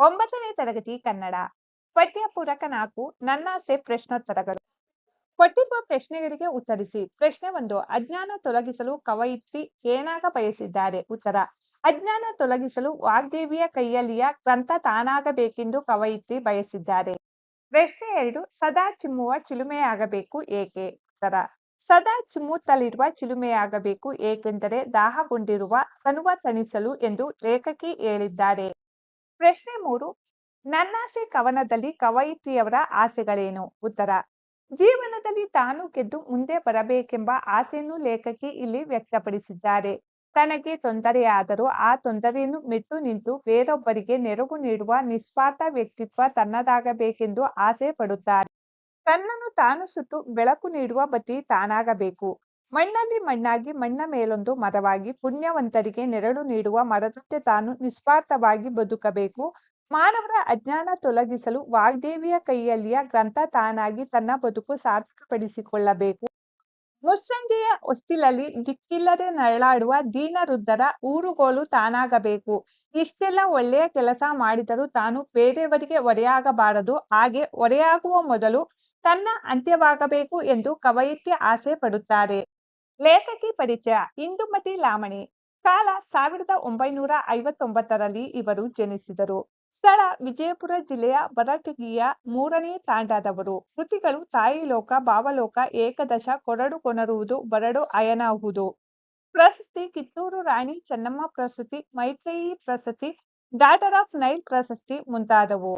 ಒಂಬತ್ತನೇ ತರಗತಿ ಕನ್ನಡ. ಪಠ್ಯ ಪೂರಕ ನಾಲ್ಕು ನನ್ನಾಸೆ ಪ್ರಶ್ನೋತ್ತರಗಳು. ಕೊಟ್ಟಿರುವ ಪ್ರಶ್ನೆಗಳಿಗೆ ಉತ್ತರಿಸಿ. ಪ್ರಶ್ನೆ ಒಂದು, ಅಜ್ಞಾನ ತೊಲಗಿಸಲು ಕವಯಿತ್ರಿ ಏನಾಗ ಬಯಸಿದ್ದಾರೆ? ಉತ್ತರ, ಅಜ್ಞಾನ ತೊಲಗಿಸಲು ವಾಗ್ದೇವಿಯ ಕೈಯಲ್ಲಿಯ ಗ್ರಂಥ ತಾನಾಗಬೇಕೆಂದು ಕವಯಿತ್ರಿ ಬಯಸಿದ್ದಾರೆ. ಪ್ರಶ್ನೆ ಎರಡು, ಸದಾ ಚಿಮ್ಮುವ ಚಿಲುಮೆಯಾಗಬೇಕು ಏಕೆ? ಉತ್ತರ, ಸದಾ ಚಿಮ್ಮುತ್ತಲಿರುವ ಚಿಲುಮೆಯಾಗಬೇಕು ಏಕೆಂದರೆ ದಾಹಗೊಂಡಿರುವ ತನುವ ತಣಿಸಲು ಎಂದು ಲೇಖಕಿ ಹೇಳಿದ್ದಾರೆ. ಪ್ರಶ್ನೆ ಮೂರು, ನನ್ನಾಸೆ ಕವನದಲ್ಲಿ ಕವಯಿತ್ರಿಯವರ ಆಸೆಗಳೇನು? ಉತ್ತರ, ಜೀವನದಲ್ಲಿ ತಾನು ಗೆದ್ದು ಮುಂದೆ ಬರಬೇಕೆಂಬ ಆಸೆಯನ್ನು ಲೇಖಕಿ ಇಲ್ಲಿ ವ್ಯಕ್ತಪಡಿಸಿದ್ದಾರೆ. ತನಗೆ ತೊಂದರೆಯಾದರೂ ಆ ತೊಂದರೆಯನ್ನು ಮೆಟ್ಟು ನಿಂತು ಬೇರೊಬ್ಬರಿಗೆ ನೆರವು ನೀಡುವ ನಿಸ್ವಾರ್ಥ ವ್ಯಕ್ತಿತ್ವ ತನ್ನದಾಗಬೇಕೆಂದು ಆಸೆ ಪಡುತ್ತಾರೆ. ತನ್ನನ್ನು ತಾನು ಸುಟ್ಟು ಬೆಳಕು ನೀಡುವ ಬತ್ತಿ ತಾನಾಗಬೇಕು. ಮಣ್ಣಲ್ಲಿ ಮಣ್ಣಾಗಿ ಮಣ್ಣ ಮೇಲೊಂದು ಮರವಾಗಿ ಪುಣ್ಯವಂತರಿಗೆ ನೆರಳು ನೀಡುವ ಮರದಂತೆ ತಾನು ನಿಸ್ವಾರ್ಥವಾಗಿ ಬದುಕಬೇಕು. ಮಾನವರ ಅಜ್ಞಾನ ತೊಲಗಿಸಲು ವಾಗ್ದೇವಿಯ ಕೈಯಲ್ಲಿಯ ಗ್ರಂಥ ತಾನಾಗಿ ತನ್ನ ಬದುಕು ಸಾರ್ಥಕಪಡಿಸಿಕೊಳ್ಳಬೇಕು. ಮುಸ್ಸಂಜೆಯ ಹೊಸ್ತಿಲಲ್ಲಿ ದಿಕ್ಕಿಲ್ಲದೆ ನರಳಾಡುವ ದೀನ ವೃದ್ಧರ ಊರುಗೋಲು ತಾನಾಗಬೇಕು. ಇಷ್ಟೆಲ್ಲ ಒಳ್ಳೆಯ ಕೆಲಸ ಮಾಡಿದರೂ ತಾನು ಬೇರೆಯವರಿಗೆ ಹೊರೆಯಾಗಬಾರದು. ಹಾಗೆ ಹೊರೆಯಾಗುವ ಮೊದಲು ತನ್ನ ಅಂತ್ಯವಾಗಬೇಕು ಎಂದು ಕವಯಿತ್ರಿ ಆಸೆ ಪಡುತ್ತಾರೆ. ಲೇಖಕಿ ಪರಿಚಯ ಇಂದುಮತಿ ಲಾಮಣಿ ಕಾಲ ಸಾವಿರದ ಒಂಬೈನೂರ ಐವತ್ತೊಂಬತ್ತರಲ್ಲಿ ಇವರು ಜನಿಸಿದರು. ಸ್ಥಳ ವಿಜಯಪುರ ಜಿಲ್ಲೆಯ ಬರಟಗಿಯ ಮೂರನೇ ತಾಂಡಾದವರು. ಕೃತಿಗಳು ತಾಯಿ ಲೋಕ ಭಾವಲೋಕ, ಏಕದಶ, ಕೊರಡು ಕೊನರುವುದು, ಬರಡು ಅಯನಾಹುದು. ಪ್ರಶಸ್ತಿ ಕಿತ್ತೂರು ರಾಣಿ ಚೆನ್ನಮ್ಮ ಪ್ರಶಸ್ತಿ, ಮೈತ್ರೇಯಿ ಪ್ರಶಸ್ತಿ, ಡಾಟರ್ ಆಫ್ ನೈಲ್ ಪ್ರಶಸ್ತಿ ಮುಂತಾದವು.